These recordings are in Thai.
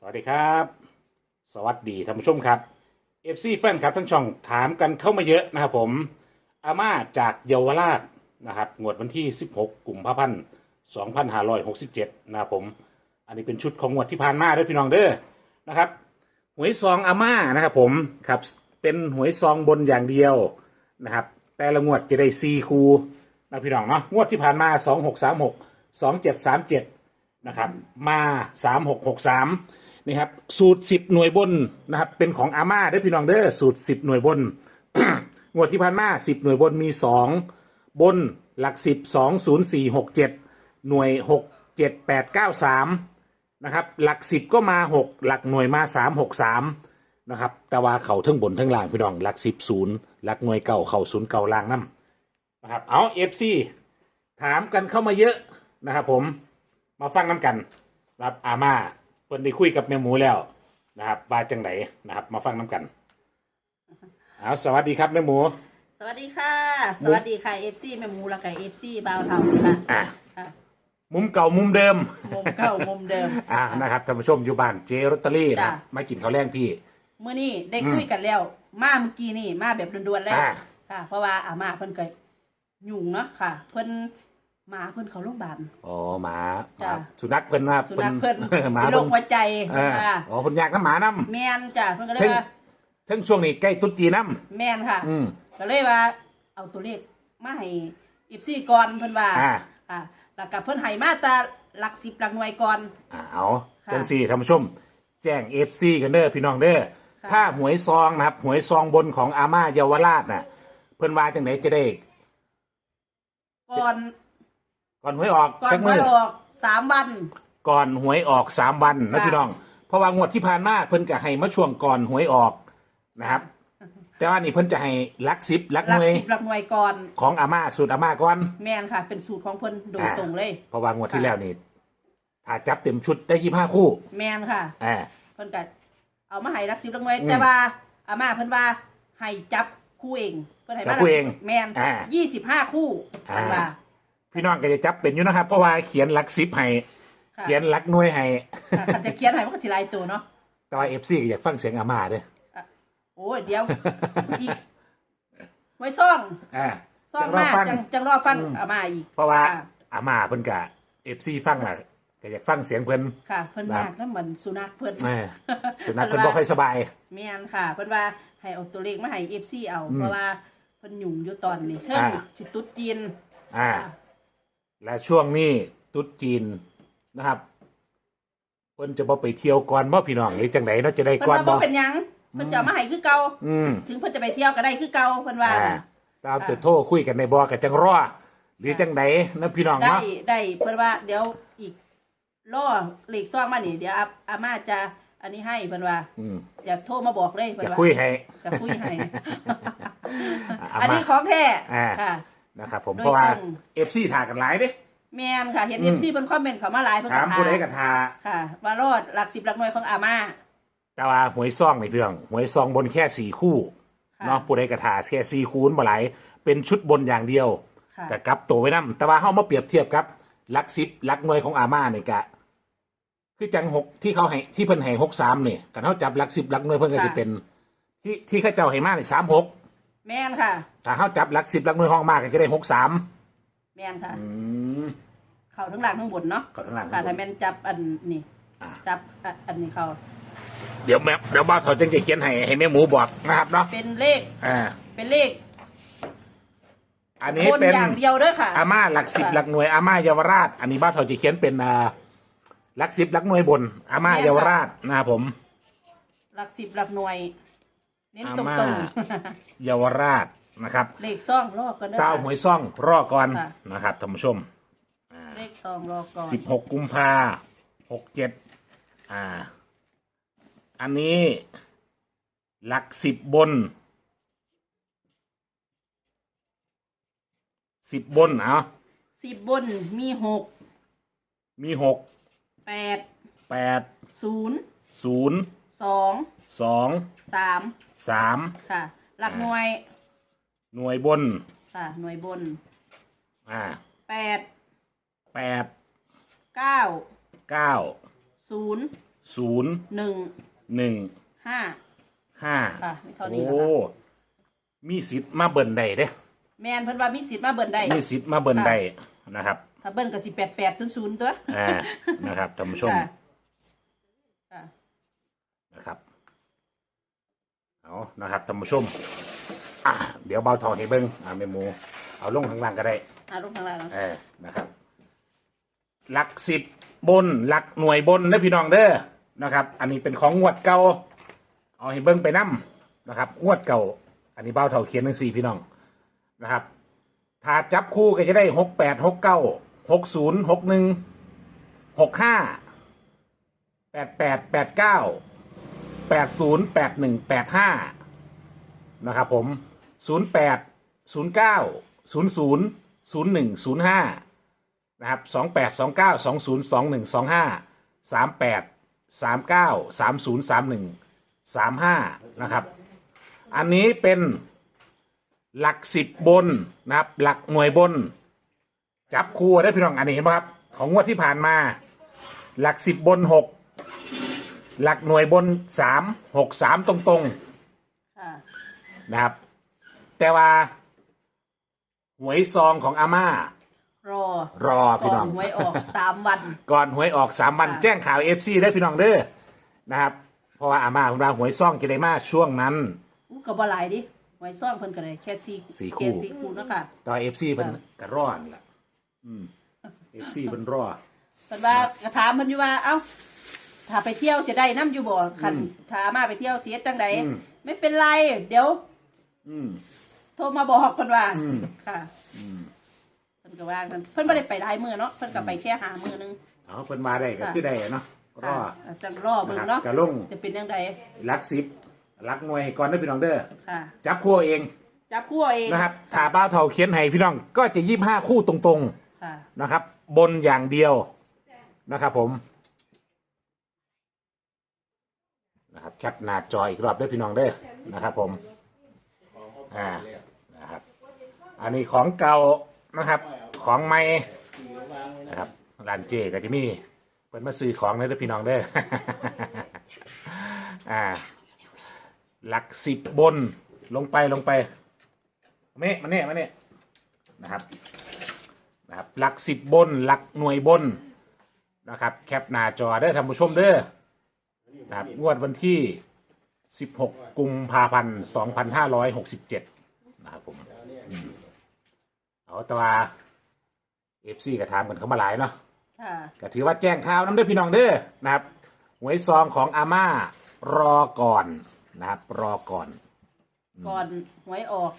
สวัสดีครับ สวัสดีท่านผู้ชมครับ FC แฟนครับทั้งช่องถามกันเข้ามาเยอะนะครับผม อาม่าจากเยาวราชนะครับงวดวันที่ 16กลุ่มภาพันธ์2567นะครับผม อันนี้เป็นชุดของงวดที่ผ่านมาด้วยพี่น้องเด้อนะครับหวยซองอาม่านะครับผมครับเป็นหวยซองบนอย่างเดียวนะครับ แต่ละงวดจะได้4คูนะพี่น้องเนาะงวดที่ผ่านมา2636 2737นะครับมาสามหกหกสาม นี่ครับ สูตรสิบหน่วยบนนะครับ เป็นของอาม่าเด้พี่น้องเด้อสูตรสิบหน่วยบน งวดที่ผ่านมาสิบหน่วยบนมีสองบนหลักสิบสองศูนย์สี่หกเจ็ดหน่วยหกเจ็ดแปดเก้าสามนะครับ หลักสิบก็มาหกหลักหน่วยมาสามหกสามนะครับ แต่ว่าเขาทั้งบนทั้งล่างพี่น้องหลักสิบศูนย์หลักหน่วยเก่าเขาศูนย์เก่าล่างน้ำนะครับ เอาเอฟซีถามกันเข้ามาเยอะนะครับผมมาฟังน้ำกันรับอาม่า เพิ่นได้คุยกับแม่หมูแล้วนะครับว่าจังไหนนะครับ มาฟังน้ำกันเอาสวัสดีครับแม่หมู สวัสดีค่ะ สวัสดีค่ะเอฟซีแม่หมูและกับเอฟซีบ่าวเทาค่ะอะ ค่ะมุมเก่ามุมเดิม มุมเก่ามุมเดิม อ่านะครับท่านผู้ชมอยู่บ้านเจรตเตอรี่นะครับจ้ะ มากินข้าวแรงพี่ เมื่อนี้ได้คุยกันแล้ว มาเมื่อกี้นี่มาแบบด่วนๆแล้วอ่า ค่ะ เพราะว่าอาม่าเพิ่นเกิดยุ่งเนาะค่ะ เพิ่น หมาเพิ่นเขาโรงพยาบาล อ๋อหมาหจ้ะมาสุนัขเพิ่นว่าสุนัขเพิ่นหมาเป็นโรเพิ่นคหัวใจเออค่ะอ๋อเพิ่นอยากน้ำหมาน้ แม่นจ้ะเพิ่นก็เลำยทั้งว่าทั้งช่วงนี้ใกล้ตุ๊ดจีนน้แม่นค่ะำอืม ก็เลยว่า เอาตัวเลขมาให้เอฟซีก่อนเพิ่นว่าอ่า อ่าแล้วก็เพิ่นให้มาแตาหลักสิบหลักหน่วยก่อน อ่าเอาค่ะจังสี่ท่านผู้ชม แจ้งเอฟซีกันเด้อพี่น้องเด้อค่ะถ้าหวยซองนะครับหวยซองบนของอาม่าเยาวราชน่ะ เพิ่นว่าจังไหนจะได้ก่อน ก่อนหวยออกก่อนจักหวมืยอออกสามวัน ก่อนหวยออกสามวันนะค่ะ พี่น้อง เพราะว่างวดที่ผ่านมาเพิ่นก็ให้มาช่วงก่อนหวยออกนะครับ แต่ว่านี่เพิ่นจะให้ลักสิบลักหลัหกน่วยสิบหลักหน่วยก่อน ของอาม่าสูตรอาม่าก่อน แมนค่ะ เป็นสูตรของเพิ่นโดยอ่า ตรงเลย เพราะว่างวดที่ค่ะแล้วนี่ถ้าจับเต็มชุดได้ยี่ห้าคู่แมนค่ะ อ่า เพิ่นก็เอามาให้หลักสิบหลักหน่วย อืมแต่ว่าอาม่าเพิ่นว่าให้จับคู่เอง เพิ่นให้จัมาบคู่เองแมนอ่ายี่สิบห้าคู่อ่าเพิ่นว่า พี่น้องก็จะจับเป็นอยู่นะครับ เพราะว่าเขียนลักสิบให้ค่ะเขียนลักหน่วยให้ค่ะคันจะเขียนให้มันก็สิหลายตัวเนาะแต่ว่าเอฟซีก็อยากฟังเสียงอาม่าเด้อโอ้ยเดี๋ยวอีกไว้ซ่องอ่าซ่องจังรอมาฟัง จังจังรอฟังอืม อาม่าอีกเพราะว่าค่ะอาม่าเพิ่นกะเอฟซีฟังน่ะก็อยากฟังเสียงเพิ่น ค่ะ เพิ่นครับมากนั่นเหมือนสุนัขเพิ่นแหม่สุนัขเพิ่นบ่ค่อยสบาย แม่นค่ะเพิ่นว่าให้เอาตัวเลขมาให้ FC เอา อืมเพราะว่าเพิ่นยุ่งอยู่ตอนนี้เทิงอ่า สิตุ๊ดจีนอ่า และช่วงนี้ตุ๊ดจีนนะครับเพิ่นจะบ่ไปเที่ยวก่อนบ่พี่น้องหรือจังไดเนาะจะได้เพิ่นก่อนว่าบ่บ่เป็นหยังเพิ่นจะเอามาให้คือเก่าอืม ถึงเพิ่นจะไปเที่ยวก็ได้คือเก่าเพิ่นว่า อ่าตามจะโทรคุยกันในบ่ก็จังรอหรือจังไดนะพี่น้องได้เนาะได้เพิ่นว่าเดี๋ยวอีกล่อเลขซ่องมานี่เดี๋ยวอาอาม่าจะอันนี้ให้เพิ่นว่าอืมอย่าโทรมาบอกเลยเพิ่จะนว่าคุยให้ จะคุยให้อาม่าอันนี้ของแท้อ่า ค่ะ นะครับผมโดยเพราะว่าตรง FC ถ่ากันหลายเด้ แม่นค่ะ เห็นอืม FC เพิ่นคอมเมนต์เข้ามาหลายเพิ่นถามก็ผู้ใดถามก็ทาค่ะ ว่ารอดหลักสิบหลักหน่วยของอาม่าแต่ว่าหวยซองในเรื่องหวยซองบนแค่สี่คู่ค่ะเนาะผู้ใดกระถาแค่สี่คูณบ่หลายเป็นชุดบนอย่างเดียวค่ะแต่กลับตัวไว้นํแต่ว่าเฮามาเปรียบเทียบกับลักซิปลักหน่วยของอาม่าเนี่ยกะ คือจังหกที่เขาให้ที่เพิ่นให้หกสามเนี่ยกันเขาจับลักซิปลักหน่วยเพิ่นก็จะเป็น ที่ที่เขาเจ้าให้มาเนี่ยสามหก แม่นค่ะ ถ้าเขาจับลักซิปลักหน่วยห้องมากก็จะได้หกสามแม่นค่ะอืมเขาทั้งหลังทั้งบนเนาะก็ทั้งหลังค่ะถ้าแม่นจับอันนี่อ่าจับอันอันนี้เขาเดี๋ยวแม่เดี๋ยวบ้าวเถาจึงจะเขียนให้ให้แม่หมูบอกนะครับเนาะเป็นเลขอ่าเป็นเลขอันนี้บนเป็น อย่างเดียวเด้วยค่ะ อาม่าหลักสิบค่ะหลักหน่วยอาม่าเยาวราช อันนี้บ้านเถาจะเขียนเป็นอ่าหลักสิบหลักหน่วยบน อาม่าเยาวราชนะครับผม หลักสิบหลักหน่วย เน้นอาตรงม่าตรงเยาวราชนะครับๆ เลขซ่องรอกันเด้อ เต้าหวยซ่องรอก่อนค่ะ นะครับท่านผู้ชมเลขซ่องรอก่อนสิบหกกุมภาหกเจ็ดอ่า อันนี้หลักสิบบนสิบบนเอาสิบบนมีหกมีหกแปดแปดศูนย์ศูนย์สอง สองสามสามค่ะ หลักหน่วย หน่วยบนค่ะ หน่วยบนอ่าแปดแปดเก้าเก้าศูนย์ศูนย์หนึ่งหนึ่งห้าห้าค่ะมีเท่านี้โอ้นะคะมีสิทธิ์มาเบิ่นได้เด้แมนเพิ่นว่ามีสิทธิ์มาเบิ่นได้มีสิทธิ์มาเบิ่นได้นะครับ ถ้าเบิ่นก็สิแปดแปดศูนย์ศูนย์ตัว อ่า นะครับท่านผู้ชม ค่ะค่ะ นะครับ เอานะครับท่านผู้ชมอะเดี๋ยวเบาทองให้เบิ้งอ่าเมหมู เอาลงข้างล่างก็ได้อ่าลงข้างล่างเออนะครับ หลักสิบบนหลักหน่วยบนนะพี่น้องเด้อนะครับ อันนี้เป็นของงวดเก่าเอาให้เบิ้งไปนํนะครับงวดเก่า อันนี้เบ้าเท่าเขียนทั้งสี่พี่น้องนะครับ ถ้าจับคู่ก็จะได้หกแปดหกเก้าหกศูนย์หกหนึ่งหกห้าแปดแปดแปดเก้า แปดศูนย์แปดหนึ่งแปดห้านะครับผมศูนย์แปดศูนย์เก้าศูนย์ศูนย์ศูนย์หนึ่งศูนย์ห้านะครับสองแปดสองเก้าสองศูนย์สองหนึ่งสองห้าสามแปดสามเก้าสามศูนย์สามหนึ่งสามห้านะครับ อันนี้เป็นหลักสิบบนนะครับ หลักหน่วยบน จับคู่ได้พี่น้องอันนี้เห็นไหมครับ ของงวดที่ผ่านมา หลักสิบบนหก หลักหน่วยบนสามหกสามตรงๆค่ะนะครับ แต่ว่า หวยซองของอาม่า รอรอก่พี่อน้อนง หวยออกสามวัน ก่อนหวยออกสามวันค่ะ แจ้งข่าวเอฟซีได้พี่น้องเด้อนะครับ เพราะว่าอาม่าของเราหวยซองจะได้มาช่วงนั้น อู้ก็บ่หลายดิหวยซ่อนเพิ่นก็ได้แค่สี่สี่คู่แค่สี่คู่เนาะค่ะ ต่อเอฟซีเป็นค่ะกระรอนล่ะอืมเอฟซีเป็นรอ เพิ่นว่ากระถามเพิ่นอยู่ว่า เอ้า ถ้าไปเที่ยวจะได้น้ำอยู่บ่คันอืมถ้ามาไปเที่ยวสิเฮ็ดจังไดอืม ไม่เป็นไร เดี๋ยว อืม โทรมาบอกเพิ่นว่าอืม ค่ะอืม เพิ่นก็ว่ากันเพิ่นบ่ได้ไปหลายมื้อเนาะเพิ่นก็ไปแค่หามื้อนึงเอาเพิ่นมาได้ก็ค่ะคือได้เนาะรค่ะอจังรอเบิ่งนะครับเนาะกระลงจะเป็นจังไดหลักสิบหลักหน่วยให้ก่อนได้อพี่น้องเด้อค่ะ จับคู่เองจับคู่เอาเองนะครับถ้าบ้าวเท่าเขียนให้พี่น้องก็จะยี่ห้าคู่ตรงๆค่ะนะครับ บนอย่างเดียวนะครับ ผม นะครับแคปหน้าจออีกรอบด้วยพี่น้องเด้อนะครับ ผมอ่านะครับ อันนี้ของเก่านะครับ ของใหม่นะครับร้านเจก็จะมีเปิดมาซื้อของเลยด้อพี่น้องเด้ออ่า หลักสิบบนลงไปลงไปมาเนี่ยมาเนี่ยมาเนี่ยนะครับนะครับ หลักสิบบน หลักหน่วยบนนะครับ แคปหน้าจอได้อท่านผู้ชมเด้อ นะครับงวดวันที่ 16 กุมภาพันธ์ 2567 นะครับผมอืมเอาแต่ว่าเอฟซีก็ถามกันเข้ามาหลายเนาะ ค่ะ ก็ถือว่าแจ้งข่าวน้ำเด้อพี่น้องเด้อนะครับหวยซองของอาม่ารอก่อนนะครับ รอก่อนก่อนหวยออก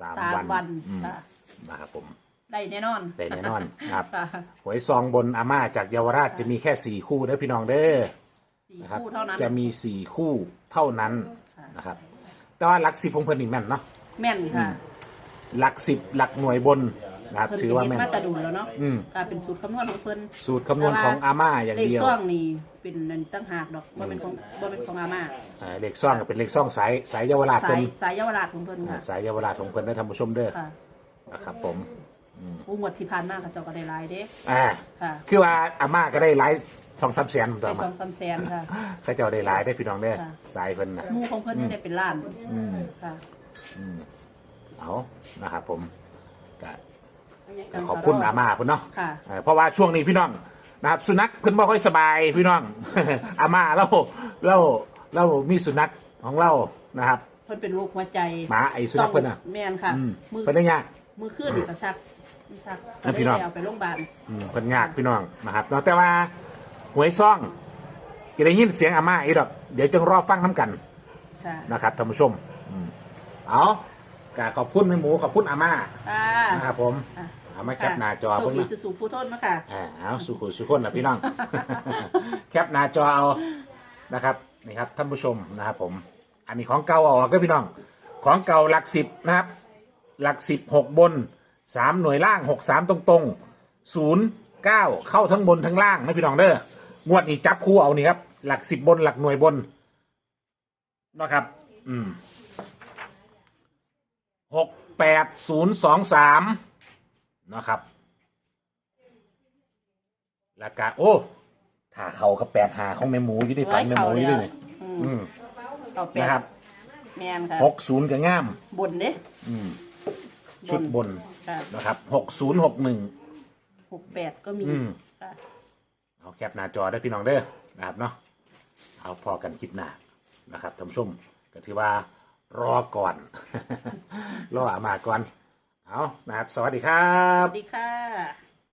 สามสามวันวันอืมค่ะนะครับผมได้แน่นอนได้แน่นอนนะครับค่ะ หวยซองบนอาม่าจากเยาวราชจะมีแค่สี่คู่เด้อพี่น้องเด้อสี่ นะครับ คู่เท่านั้นจะมีสี่คู่เท่านั้นค่ะนะครับ แต่ว่าหลักสิบของเพิ่นนี่แม่นเนาะ แม่นค่ะหลักสิบหลักหน่วยบนนะครับ เพิ่นถือก็ว่าเฮ็ดแม่น มาแตะดุนแล้วเนาะอืมค่ะเป็นสูตรคำนวณของเพิ่นสูตรคำนวณของอาม่าอย่างเลขเดียวซ่องนี่เป็นอันตั้งหากดอกบ่เป็นของบ่เป็นของอาม่าอ่าเลขซ่องก็เป็นเลขซ่องสายสายเยาวราชสาเพิ่ยนสายเยาวราชของเพิ่นอ่าค่ะสายเยาวราชของเพิ่นได้ท่านผู้ชมเด้อค่ะนะครับผม ผู้งวดที่ผ่านมาเขาเจ้าก็ได้หลายเด้อ่า ค่ะ คือว่าอาม่าก็ได้หลาย สองสามแสนต่ได้อสมาองสามแสนค่ะ เขาเจ้าได้หลายได้อพี่น้องเด้อค่ะ สายเพิ่นนะหมู่ของเพิ่นนี่ได้เป็นล้านอืมค่ะเอานะครับผมก็จังขอบคุณอาม่าเพิ่นเนาะ ค่ะ เอ่อเพราะว่าช่วงนี้พี่น้องนะครับสุนัขเพิ่นบ่ค่อยสบายพี่น้อง อาม่าเราเราเรามีสุนัขของเรานะครับเพิ่นเป็นโรคหัวใจหมาไอ้สุนัขเพิ่นน่ะแม่นค่ะ อืมมือเพิ่นได้ยาก มือขึ้นนี่ก็ชักชักอะพี่น้องได้เอาไปโรงพยาบาล อืมเพิ่นยากพี่น้องนะครับเนาะแต่ว่า หวยซ่องจะได้ยินเสียงอาม่าอีกดอก เดี๋ยวจงรอฟังน้ำกันค่ะนะครับท่านผู้ชมอืมเอากขอบคุณแม่หมูขอบคุณอาม่าค่ะนะครับผมอะเอามาแคปหน้าจอโชคเพิ่นดีนะ สุๆผู้ทนเนาะค่ะ อ่าเอาสุขุสุขคนนะพี่น้อง แคปหน้าจอเอานะครับนี่ครับท่านผู้ชมนะครับผม อันนี้ของเก่าเอาออกก็พี่น้อง ของเก่าหลักสิบนะครับ หลักสิบหกบนสามหน่วยล่างหกสามตรงตรงศูนย์เก้าเข้าทั้งบนทั้งล่างนะพี่น้องเด้อ งวดนี้จับคู่เอานี่ครับ หลักสิบบนหลักหน่วยบนนะครับ อืมหกแปดศูนย์สองสามนะครับแล้วก็โอ้ถ้าเขาก็แปดหาของแม่หมูอยู่ที่ฝันแม่หมูอยู่ด้วยนี่อืมอืมเอาแปดนะครับแมนค่ะหกศูนย์ก็ง่าม บนเด้อืม ชุดบนค่ะนะครับหกศูนย์หกหนึ่ง หกแปดก็มีอืม ค่ะ เอาแคปหน้าจอได้พี่น้องเด้อนะครับเนาะเอาพอกันคลิปหน้านะครับท่านผู้ชมก็ถือว่ารอก่อน รออามาก่อนเอานะครับ สวัสดีครับ สวัสดีค่ะ